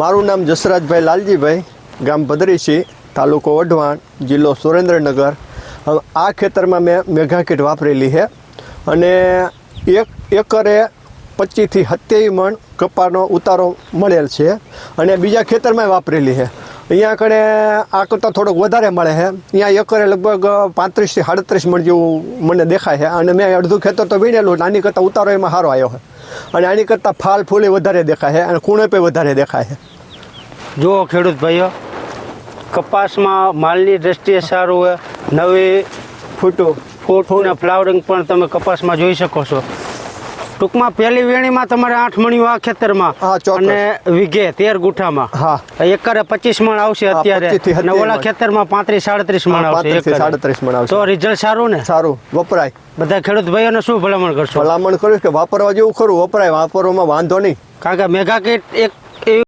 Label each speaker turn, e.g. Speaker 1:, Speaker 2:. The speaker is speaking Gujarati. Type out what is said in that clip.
Speaker 1: મારું નામ જસરાજભાઈ લાલજીભાઈ, ગામ ભદ્રીસી તાલુકો વઢવાણ, જિલ્લો સુરેન્દ્રનગર. આ ખેતરમાં મેં મેઘા કીટ વાપરેલી છે અને એક એકરે પચીસથી સત્યાવીસ મણ કપાનો ઉતારો મળેલ છે અને બીજા ખેતરમાં વાપરેલી છે. અહીંયા કણે આ કરતાં થોડોક વધારે મળે છે. અહીંયા એકરે લગભગ પાંત્રીસથી સાડત્રીસ મણ જેવું મને દેખાય છે અને મેં અડધું ખેતર તો વીણેલું, નાની કરતાં ઉતારો એમાં સારો આવ્યો છે. અને આની કરતાં ફાલ ફૂલે વધારે દેખાય છે અને કુણપે વધારે દેખાય છે
Speaker 2: જુઓ ખેડૂત ભાઈઓ, કપાસમાં માલની દ્રષ્ટિએ સારું હોય નવી
Speaker 1: ફૂટું
Speaker 2: ફૂટ અને ફ્લાવરિંગ પણ તમે કપાસમાં જોઈ શકો છો. ટૂંકમાં પહેલી વેણીમાં તમારે આઠ મણિયું આ ખેતરમાં. અને વીઘે તેર ગુઠામાં.
Speaker 1: હા.
Speaker 2: એકરે પચીસ મણ આવશે અત્યારે.
Speaker 1: 25
Speaker 2: અને ઓલા ખેતરમાં પાંત્રીસ સાડત્રીસ મણ આવશે.
Speaker 1: સાડત્રીસ મણ આવશે.
Speaker 2: તો રિઝલ્ટ સારું ને?
Speaker 1: સારું. વપરાય.
Speaker 2: બધા ખેડૂત ભાઈઓને શું ભલામણ કરશો?
Speaker 1: ભલામણ કરીશ કે વાપરવા જેવું ખરું. વપરાય. વાપરવામાં વાંધો નહીં.
Speaker 2: કારણ કે મેગા કીટ એક